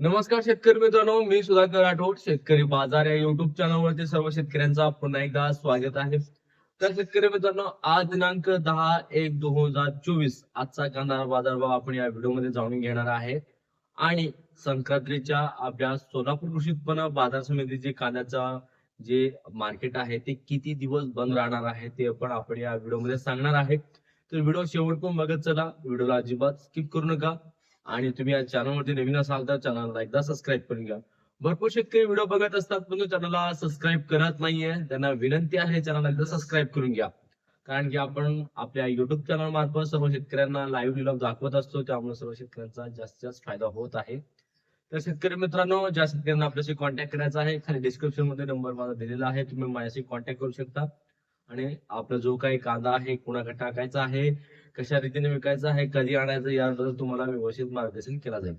नमस्कार शेतकरी मित्रांनो मी सुधाकर राठोड शेतकरी बाजार या युट्यूब चॅनलवरती सर्व शेतकऱ्यांचा पुन्हा एकदा स्वागत आहे. तर शेतकरी मित्रांनो आज दिनांक दहा एक दोन हजार चोवीस आजचा कांदा बाजार भाव आपण या व्हिडिओमध्ये जाणून घेणार आहे. आणि संक्रांतीच्या आपल्या सोलापूर कृषी उत्पन्न बाजार समितीचे कांद्याचा जे मार्केट आहे ते किती दिवस बंद राहणार आहे ते पण आपण या व्हिडिओमध्ये सांगणार आहे. तर व्हिडिओ शेवट पण बघत चला व्हिडिओला अजिबात स्किप करू नका. आणि तुम्ही या चॅनलवरती नवीन असाल तर चॅनलला एकदा सबस्क्राईब करून घ्या. भरपूर शेतकरी व्हिडिओ बघत असतात पण चॅनलला सबस्क्राईब करत नाहीये. त्यांना विनंती आहे चॅनलला एकदा सबस्क्राईब करून घ्या. कारण की आपण आपल्या युट्यूब चॅनल मार्फत सर्व शेतकऱ्यांना लाईव्ह डिलॉग दाखवत असतो त्यामुळे सर्व शेतकऱ्यांचा जास्तीत जास्त फायदा होत आहे. तर शेतकरी मित्रांनो ज्या शेतकऱ्यांना आपल्याशी कॉन्टॅक्ट करायचा आहे खाली डिस्क्रिप्शनमध्ये नंबर माझा दिलेला आहे तुम्ही माझ्याशी कॉन्टॅक्ट करू शकता. आणि आपला जो काही कांदा आहे कुणाकडे टाकायचा आहे कशा रीतीने विकायचं आहे कधी आणायचं याबद्दल तुम्हाला व्यवस्थित मार्गदर्शन केला जाईल.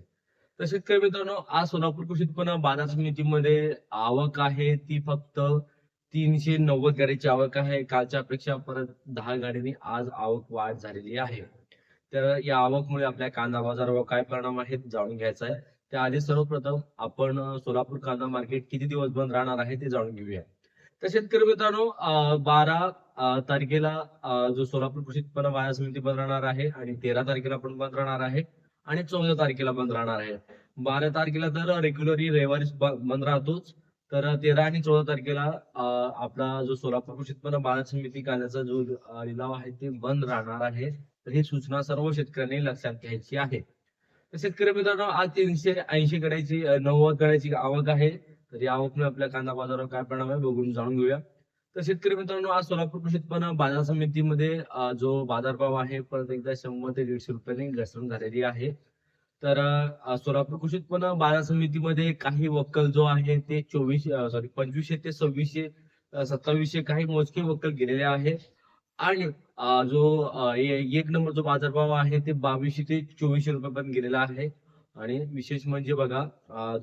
तर शेतकरी मित्रांनो आज सोलापूर कृषी उत्पन्न बाजार समितीमध्ये आवक आहे ती फक्त तीनशे नव्वद गाडीची आवक आहे. कालच्या अपेक्षा परत दहा गाडीनी आज आवक वाढ झालेली आहे. तर या आवकमुळे आपल्या कांदा बाजारावर काय परिणाम आहेत जाणून घ्यायचा आहे. त्याआधी सर्वप्रथम आपण सोलापूर कांदा मार्केट किती दिवस बंद राहणार आहे ते जाणून घेऊया. तर शेतकरी मित्रांनो बारा तारखेला जो सोलापूर कृषी उत्पन्न बाजार समिती बंद राहणार आहे आणि तेरा तारखेला पण बंद राहणार आहे आणि चौदा तारखेला बंद राहणार आहे. बारा तारखेला तर रेग्युलरली रविवारी बंद राहतोच. तर तेरा आणि चौदा तारखेला आपला जो सोलापूर कृषी उत्पन्न बाजार समिती कांद्याचा जो लिलाव आहे ते बंद राहणार आहे. तर ही सूचना सर्व शेतकऱ्यांनी लक्षात घ्यायची आहे. तर शेतकरी मित्रांनो आज तीनशे ऐंशी कड्याची नव्वद कड्याची आवक आहे. तर या आवकमुळे आपल्या कांदा बाजारावर काय परिणाम आहे बघून जाणून घेऊया. तर शेतकरी मित्रांनो आज सोलापूर कृषी उत्पन्न बाजार समितीमध्ये जो बाजारभाव आहे परत एकदा शंभर ते दीडशे रुपयांनी घसरण झालेली आहे. तर सोलापूर कृषी उत्पन्न बाजार समितीमध्ये काही वक्कल जो आहे ते चोवीस सॉरी पंचवीसशे ते सव्वीसशे सत्तावीसशे काही मोजके वक्कल गेलेले आहे. आणि जो एक नंबर जो बाजारभाव आहे ते बावीसशे ते चोवीसशे रुपयापर्यंत गेलेला आहे. आणि विशेष म्हणजे बघा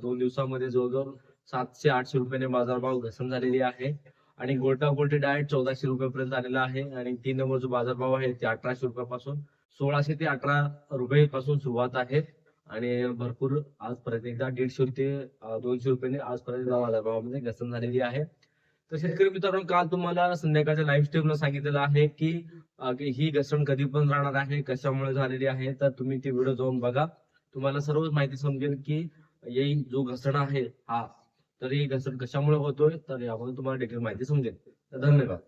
दोन दिवसामध्ये जवळजवळ सातशे आठशे रुपयाने बाजारभाव घसरण झालेली आहे. आणि गोल्टा गोल्टी डायट चौदाशे रुपयापर्यंत आलेला आहे. आणि तीन नंबर जो बाजारभाव आहे ते अठराशे रुपयापासून सोळाशे ते अठरा रुपये पासून सुरुवात आहे. आणि भरपूर आज एकदा दीडशे ते दोनशे रुपयाने आजपर्यंत बाजारभावामध्ये घसरण झालेली आहे. तर शेतकरी मित्रांनो काल तुम्हाला संध्याकाळच्या लाईव्ह स्ट्रीमला सांगितलेलं आहे की ही घसरण कधी पण राहणार आहे कशामुळे झालेली आहे तर तुम्ही ते व्हिडिओ जाऊन बघा. तुम्हाला सर्व माहिती समजेल की येईल जो घसरण आहे हा तर ही घसरण कशामुळे होतोय? तर यामध्ये तुम्हाला डिटेल माहिती समजेल. धन्यवाद.